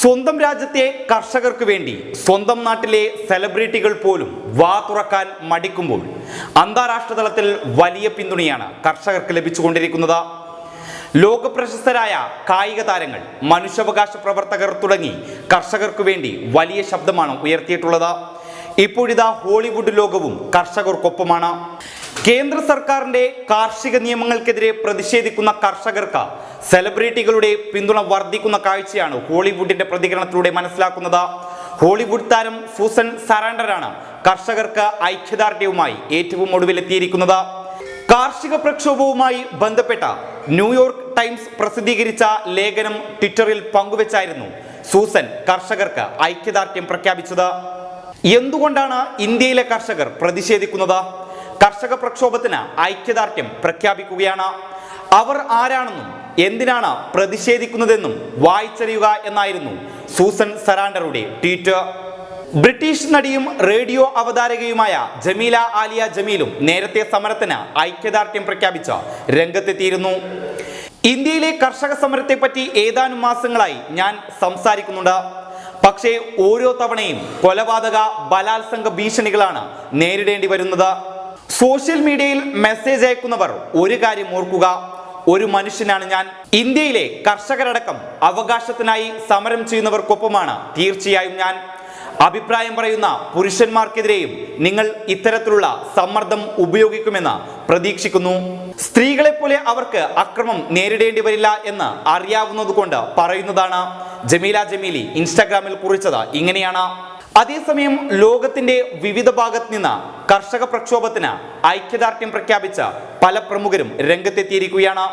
സ്വന്തം രാജ്യത്തെ കർഷകർക്ക് വേണ്ടി സ്വന്തം നാട്ടിലെ സെലിബ്രിറ്റികൾ പോലും വാ തുറക്കാൻ മടിക്കുമ്പോൾ അന്താരാഷ്ട്ര തലത്തിൽ വലിയ പിന്തുണയാണ് കർഷകർക്ക് ലഭിച്ചുകൊണ്ടിരിക്കുന്നത്. ലോകപ്രശസ്തരായ കായിക താരങ്ങൾ മനുഷ്യാവകാശ പ്രവർത്തകർ തുടങ്ങി കർഷകർക്ക് വേണ്ടി വലിയ ശബ്ദമാണ് ഉയർത്തിയിട്ടുള്ളത്. ഇപ്പോഴിതാ ഹോളിവുഡ് ലോകവും കർഷകർക്കൊപ്പമാണ്. കേന്ദ്ര സർക്കാരിന്റെ കാർഷിക നിയമങ്ങൾക്കെതിരെ പ്രതിഷേധിക്കുന്ന കർഷകർക്ക് സെലിബ്രിറ്റികളുടെ പിന്തുണ വർദ്ധിക്കുന്ന കാഴ്ചയാണ് ഹോളിവുഡിന്റെ പ്രതികരണത്തിലൂടെ മനസ്സിലാക്കുന്നത്. ഹോളിവുഡ് താരം സൂസൻ സറാൻഡറാണ് കർഷകർക്ക് ഐക്യദാർഢ്യവുമായി ഏറ്റവും ഒടുവിലെത്തിയിരിക്കുന്നത്. കാർഷിക പ്രക്ഷോഭവുമായി ബന്ധപ്പെട്ട ന്യൂയോർക്ക് ടൈംസ് പ്രസിദ്ധീകരിച്ച ലേഖനം ട്വിറ്ററിൽ പങ്കുവച്ചായിരുന്നു സൂസൻ കർഷകർക്ക് ഐക്യദാർഢ്യം പ്രഖ്യാപിച്ചത്. എന്തുകൊണ്ടാണ് ഇന്ത്യയിലെ കർഷകർ പ്രതിഷേധിക്കുന്നത്? കർഷക പ്രക്ഷോഭത്തിന് ഐക്യദാർഢ്യം പ്രഖ്യാപിക്കുകയാണ്. അവർ ആരാണെന്നും എന്തിനാണ് പ്രതിഷേധിക്കുന്നതെന്നും വായിച്ചറിയുക എന്നായിരുന്നു സൂസൻ സറാണ്ടറുടെ ട്വീറ്റ്. ബ്രിട്ടീഷ് നടിയും റേഡിയോ അവതാരകയുമായ ജമീല ആലിയ ജമീലും നേരത്തെ സമരത്തിന് ഐക്യദാർഢ്യം പ്രഖ്യാപിച്ച രംഗത്തെത്തിയിരുന്നു. ഇന്ത്യയിലെ കർഷക സമരത്തെപ്പറ്റി ഏതാനും മാസങ്ങളായി ഞാൻ സംസാരിക്കുന്നുണ്ട്. പക്ഷേ ഓരോ തവണയും കൊലപാതക ബലാത്സംഗ ഭീഷണികളാണ് നേരിടേണ്ടി വരുന്നത്. സോഷ്യൽ മീഡിയയിൽ മെസ്സേജ് അയക്കുന്നവർ ഒരു കാര്യം ഓർക്കുക ഒരു മനുഷ്യനാണ് ഞാൻ. ഇന്ത്യയിലെ കർഷകരടക്കം അവകാശത്തിനായി സമരം ചെയ്യുന്നവർക്കൊപ്പമാണ് തീർച്ചയായും ഞാൻ. അഭിപ്രായം പറയുന്ന പുരുഷന്മാർക്കെതിരെയും നിങ്ങൾ ഇത്തരത്തിലുള്ള സമ്മർദ്ദം ഉപയോഗിക്കുമെന്ന് പ്രതീക്ഷിക്കുന്നു. സ്ത്രീകളെ പോലെ അവർക്ക് അക്രമം നേരിടേണ്ടി വരില്ല എന്ന് അറിയാവുന്നതുകൊണ്ട് പറയുന്നതാണ്. ജമീല ജമീലി ഇൻസ്റ്റാഗ്രാമിൽ കുറിച്ചത് ഇങ്ങനെയാണ്. അതേസമയം ലോകത്തിന്റെ വിവിധ ഭാഗത്ത് നിന്ന് കർഷക പ്രക്ഷോഭത്തിന് ഐക്യദാർഢ്യം പ്രഖ്യാപിച്ച പല പ്രമുഖരും രംഗത്തെത്തിയിരിക്കുകയാണ്.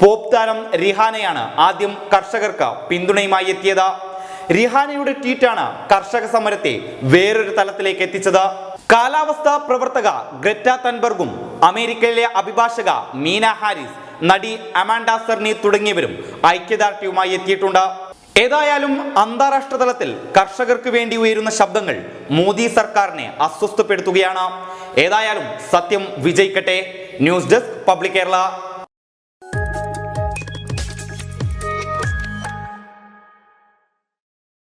പോപ് താരം റിഹാനയാണ് ആദ്യം കർഷകർക്ക് പിന്തുണയുമായി എത്തിയത്. റിഹാനയുടെ ട്വീറ്റാണ് കർഷക സമരത്തെ വേറൊരു തലത്തിലേക്ക് എത്തിച്ചത്. കാലാവസ്ഥാ പ്രവർത്തക ഗ്രറ്റ തൻബർഗും അമേരിക്കയിലെ അഭിഭാഷക മീന ഹാരിസ് നടി അമാൻഡ സെർണി തുടങ്ങിയവരും ഐക്യദാർഢ്യവുമായി എത്തിയിട്ടുണ്ട്. ഏതായാലും അന്താരാഷ്ട്ര തലത്തിൽ കർഷകർക്ക് വേണ്ടി ഉയരുന്ന ശബ്ദങ്ങൾ മോദി സർക്കാരിനെ അസ്വസ്ഥപ്പെടുത്തുകയാണ്. ഏതായാലും സത്യം വിജയിക്കട്ടെ. News desk public Kerala.